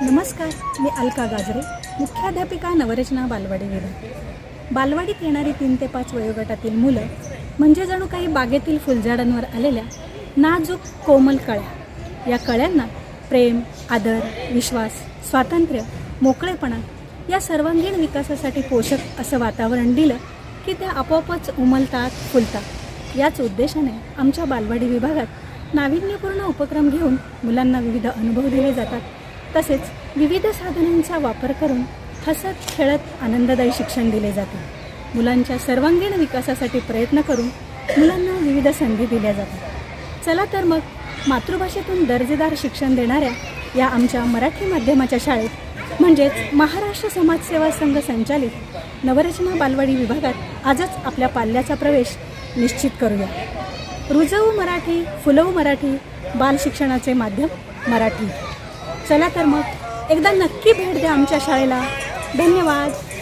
नमस्कार मी अलका गाजरे मुख्याध्यापिका नवरचना बालवाडी विभाग. बालवाडीत येणारी तीन ते पाच वयोगटातील मुलं म्हणजे जणू काही बागेतील फुलझाडांवर आलेल्या नाजूक कोमल कळ्या. या कळ्यांना प्रेम आदर विश्वास स्वातंत्र्य मोकळेपणा या सर्वांगीण विकासासाठी पोषक असं वातावरण दिलं की त्या आपोआपच उमलतात फुलतात. याच उद्देशाने आमच्या बालवाडी विभागात नाविन्यपूर्ण उपक्रम घेऊन मुलांना विविध अनुभव दिले जातात. तसेच विविध साधनांचा वापर करून हसत खेळत आनंददायी शिक्षण दिले जाते. मुलांच्या सर्वांगीण विकासासाठी प्रयत्न करून मुलांना विविध संधी दिल्या जातात. चला तर मग मातृभाषेतून दर्जेदार शिक्षण देणाऱ्या या आमच्या मराठी माध्यमाच्या शाळेत म्हणजेच महाराष्ट्र समाजसेवा संघ संचालित नवरचना बालवाडी विभागात आजच आपल्या पाल्याचा प्रवेश निश्चित करूया. रुजवू मराठी फुलवू मराठी बाल शिक्षणाचे माध्यम मराठी. चला तर मग. एकदा नक्की भेट द्या आमच्या शाळेला. धन्यवाद.